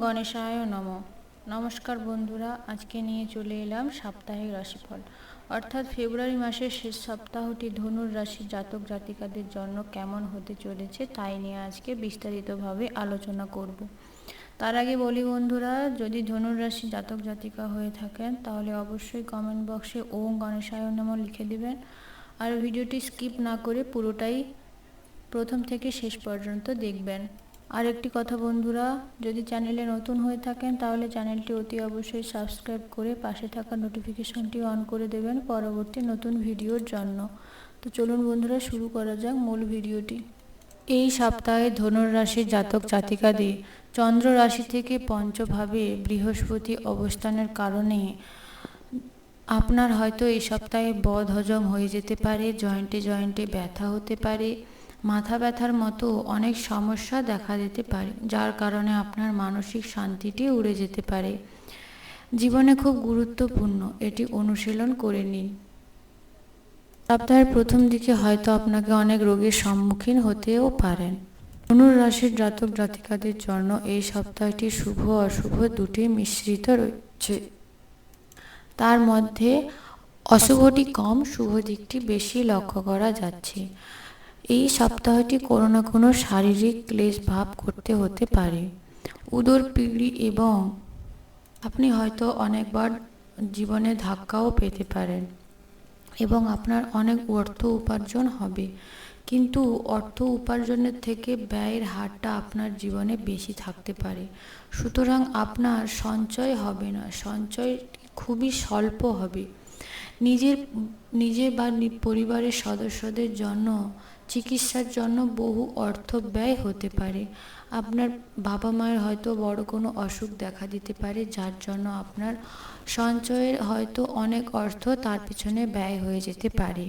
গণেশায় নম। নমস্কার বন্ধুরা, আজকে নিয়ে চলে এলাম সাপ্তাহিক রাশিফল। অর্থাৎ ফেব্রুয়ারি মাসের শেষ সপ্তাহটি ধনুর রাশির জাতক জাতিকাদের জন্য কেমন হতে চলেছে তাই নিয়ে আজকে বিস্তারিতভাবে আলোচনা করব। তার আগে বলি বন্ধুরা, যদি ধনুর রাশি জাতক জাতিকা হয়ে থাকেন, তাহলে অবশ্যই কমেন্ট বক্সে ওম গণেশায় নম লিখে দিবেন। আর ভিডিওটি স্কিপ না করে পুরোটাই প্রথম থেকে শেষ পর্যন্ত দেখবেন। আর একটি কথা বন্ধুরা, যদি চ্যানেলে নতুন হয়ে থাকেন, তাহলে চ্যানেলটি অতি অবশ্যই সাবস্ক্রাইব করে পাশে থাকা নোটিফিকেশনটি অন করে দেবেন পরবর্তী নতুন ভিডিওর জন্য। তো চলুন বন্ধুরা, শুরু করা যাক মূল ভিডিওটি। এই সপ্তাহে ধনুর রাশির জাতক জাতিকাদের চন্দ্র রাশি থেকে পঞ্চভাবে বৃহস্পতি অবস্থানের কারণে আপনার হয়তো এই সপ্তাহে বদ হজম হয়ে যেতে পারে, জয়েন্টে জয়েন্টে ব্যথা হতে পারে মাথা ব্যথার মতো অনেক সমস্যা দেখা দিতে পারে, যার কারণে আপনার মানসিক শান্তিটি উড়ে যেতে পারে। জীবনে খুব গুরুত্বপূর্ণ, এটি অনুশীলন করে নিন। সপ্তাহের প্রথম দিকে হয়তো আপনাকে অনেক রোগের সম্মুখীন হতেও পারেন। ধনুর রাশির জাতক জাতিকাদের জন্য এই সপ্তাহটি শুভ অশুভ দুটি মিশ্রিত রয়েছে। তার মধ্যে অশুভটি কম, শুভ দিকটি বেশি লক্ষ্য করা যাচ্ছে। এই সপ্তাহটি কোনো না কোনো শারীরিক ক্লেশ ভাব করতে হতে পারে। উদর, পিড়ি এবং আপনি হয়তো অনেকবার জীবনে ধাক্কাও পেতে পারেন এবং আপনার অনেক অর্থ উপার্জন হবে। কিন্তু অর্থ উপার্জনের থেকে ব্যয়ের হারটা আপনার জীবনে বেশি থাকতে পারে। সুতরাং আপনার সঞ্চয় হবে না, সঞ্চয় খুবই স্বল্প হবে। নিজের, নিজে বা পরিবারের সদস্যদের জন্য, চিকিৎসার জন্য বহু অর্থ ব্যয় হতে পারে। আপনার বাবা মায়ের হয়তো বড় কোনো অসুখ দেখা দিতে পারে, যার জন্য আপনার সঞ্চয়ের হয়তো অনেক অর্থ তার পিছনে ব্যয় হয়ে যেতে পারে।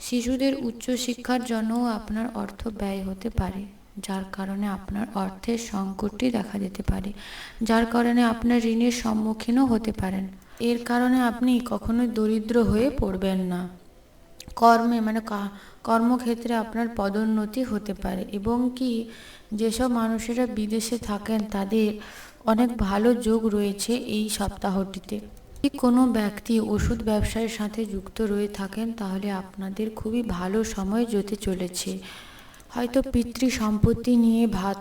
শিশুদের উচ্চশিক্ষার জন্যও আপনার অর্থ ব্যয় হতে পারে। যার কারণে আপনার অর্থের সংকটটি দেখা দিতে পারে, যার কারণে আপনার ঋণের সম্মুখীনও হতে পারেন। এর কারণে আপনি কখনোই দরিদ্র হয়ে পড়বেন না। কর্মে মানে কর্মক্ষেত্রে আপনার পদোন্নতি হতে পারে এবং কি যেসব মানুষেরা বিদেশে থাকেন তাদের অনেক ভালো যোগ রয়েছে এই সপ্তাহটিতে। যদি কোনো ব্যক্তি ওষুধ ব্যবসায়ের সাথে যুক্ত রয়ে থাকেন তাহলে আপনাদের খুবই ভালো সময় যেতে চলেছে। হয়তো পিতৃ সম্পত্তি নিয়ে ভাত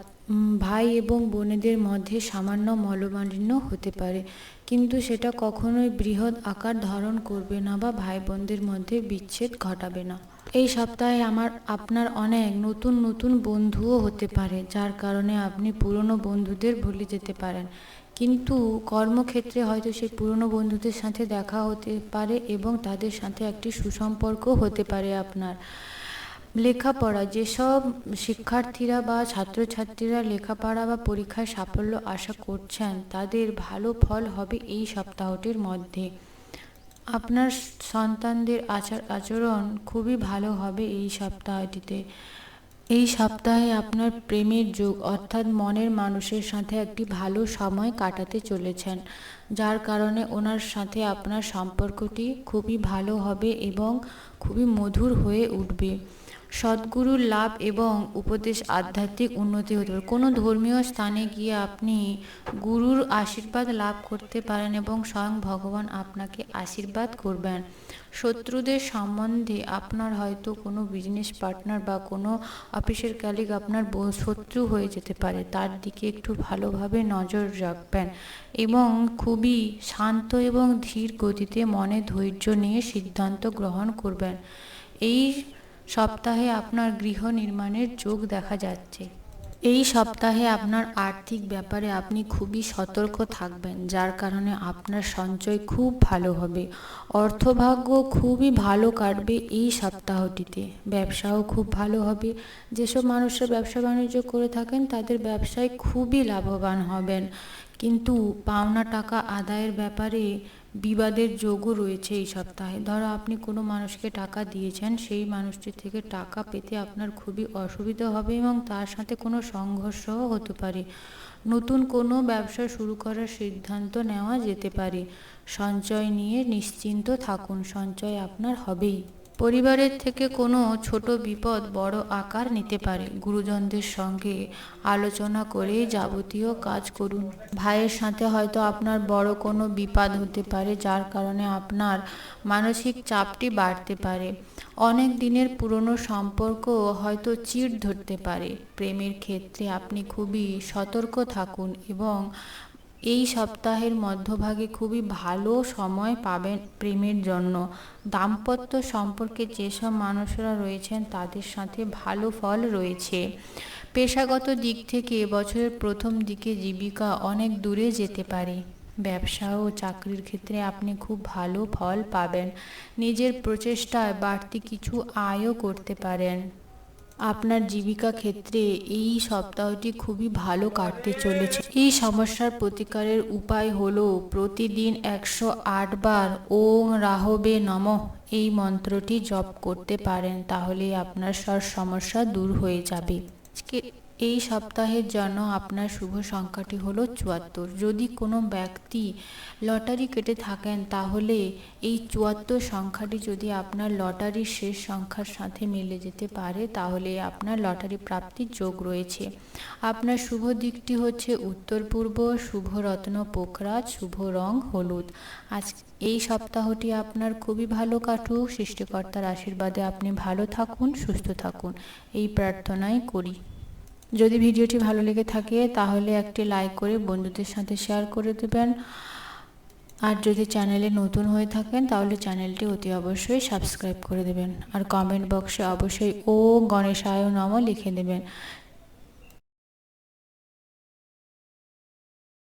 ভাই এবং বোনেদের মধ্যে সামান্য মলমালিন্য হতে পারে। কিন্তু সেটা কখনোই বৃহৎ আকার ধারণ করবে না বা ভাই বোনদের মধ্যে বিচ্ছেদ ঘটাবে না। এই সপ্তাহে আমার, আপনার অনেক নতুন নতুন বন্ধুও হতে পারে, যার কারণে আপনি পুরনো বন্ধুদের ভুলে যেতে পারেন। কিন্তু কর্মক্ষেত্রে হয়তো সেই পুরনো বন্ধুদের সাথে দেখা হতে পারে এবং তাদের সাথে একটি সুসম্পর্ক হতে পারে আপনার। লেখাপড়া, যেসব শিক্ষার্থীরা বা ছাত্রছাত্রীরা লেখাপড়া বা পরীক্ষায় সাফল্য আশা করছেন, তাদের ভালো ফল হবে এই সপ্তাহটির মধ্যে। আপনার সন্তানদের আচার আচরণ খুবই ভালো হবে এই সপ্তাহটিতে। এই সপ্তাহে আপনার প্রেমের যুগ, অর্থাৎ মনের মানুষের সাথে একটি ভালো সময় কাটাতে চলেছেন, যার কারণে ওনার সাথে আপনার সম্পর্কটি খুবই ভালো হবে এবং খুবই মধুর হয়ে উঠবে। সদ্গুরুর লাভ এবং উপদেশ আধ্যাত্মিক উন্নতি হতে পারে। কোনো ধর্মীয় স্থানে গিয়ে আপনি গুরুর আশীর্বাদ লাভ করতে পারেন এবং স্বয়ং ভগবান আপনাকে আশীর্বাদ করবেন। শত্রুদের সম্বন্ধে আপনার হয়তো কোনো বিজনেস পার্টনার বা কোনো অফিসের ক্যালিগ আপনার শত্রু হয়ে যেতে পারে। তার দিকে একটু ভালোভাবে নজর রাখবেন এবং খুবই শান্ত এবং ধীর গতিতে মনে ধৈর্য নিয়ে সিদ্ধান্ত গ্রহণ করবেন। এই সপ্তাহে আপনার গৃহ নির্মাণের যোগ দেখা যাচ্ছে। এই সপ্তাহে আপনার আর্থিক ব্যাপারে আপনি খুবই সতর্ক থাকবেন, যার কারণে আপনার সঞ্চয় খুব ভালো হবে। অর্থভাগ্য খুবই ভালো কাটবে এই সপ্তাহটিতে। ব্যবসাও খুব ভালো হবে। যেসব মানুষরা ব্যবসা বাণিজ্য করে থাকেন, তাদের ব্যবসায় খুবই লাভবান হবেন। কিন্তু পাওনা টাকা আদায়ের ব্যাপারে বিবাদের যোগও রয়েছে এই সপ্তাহে। ধরো আপনি কোনো মানুষকে টাকা দিয়েছেন, সেই মানুষটির থেকে টাকা পেতে আপনার খুবই অসুবিধা হবে এবং তার সাথে কোনো সংঘর্ষও হতে পারে। নতুন কোনো ব্যবসা শুরু করার সিদ্ধান্ত নেওয়া যেতে পারে। সঞ্চয় নিয়ে নিশ্চিন্ত থাকুন, সঞ্চয় আপনার হবেই। পরিবারের থেকে কোনো ছোট বিপদ বড় আকার নিতে পারে। গুরুজনদের সঙ্গে আলোচনা করে যাবতীয় কাজ করুন। ভাইয়ের সাথে হয়তো আপনার বড় কোনো বিপদ হতে পারে, যার কারণে আপনার মানসিক চাপটি বাড়তে পারে। অনেক দিনের পুরনো সম্পর্ক হয়তো চিড় ধরতে পারে। প্রেমের ক্ষেত্রে আপনি খুবই সতর্ক থাকুন এবং এই সপ্তাহের মধ্যভাগে খুবই ভালো সময় পাবেন প্রেমের জন্য। দাম্পত্য সম্পর্কে যেসব মানুষরা রয়েছেন তাদের সাথে ভালো ফল রয়েছে। পেশাগত দিক থেকে বছরের প্রথম দিকে জীবিকা অনেক দূরে যেতে পারে। ব্যবসা ও চাকরির ক্ষেত্রে আপনি খুব ভালো ফল পাবেন। নিজের প্রচেষ্টায় বাড়তি কিছু আয়ও করতে পারেন। আপনার জীবিকা ক্ষেত্রে এই সপ্তাহটি খুবই ভালো কাটতে চলেছে। এই সমস্যার প্রতিকারের উপায় হল প্রতিদিন একশো আট বার ওং রাহবে নম এই মন্ত্রটি জপ করতে পারেন, তাহলে আপনার সব সমস্যা দূর হয়ে যাবে। এই সপ্তাহের জন্য আপনার শুভ সংখ্যাটি হলো চুয়াত্তর। যদি কোনো ব্যক্তি লটারি কেটে থাকেন, তাহলে এই চুয়াত্তর সংখ্যাটি যদি আপনার লটারির শেষ সংখ্যার সাথে মিলে যেতে পারে, তাহলে আপনার লটারি প্রাপ্তির যোগ রয়েছে। আপনার শুভ দিকটি হচ্ছে উত্তর পূর্ব, শুভ রত্ন, পোখরাজ, শুভ রং, হলুদ। আজ এই সপ্তাহটি আপনার খুবই ভালো কাটুক। সৃষ্টিকর্তার আশীর্বাদে আপনি ভালো থাকুন, সুস্থ থাকুন। এই প্রার্থনাই করি। যদি ভিডিওটি ভালো লেগে থাকে, তাহলে একটি লাইক করে বন্ধুদের সাথে শেয়ার করে দেবেন। আর যদি চ্যানেলে নতুন হয়ে থাকেন, তাহলে চ্যানেলটি অতি অবশ্যই সাবস্ক্রাইব করে দেবেন। আর কমেন্ট বক্সে অবশ্যই ও গণেশায় নম লিখে দেবেন।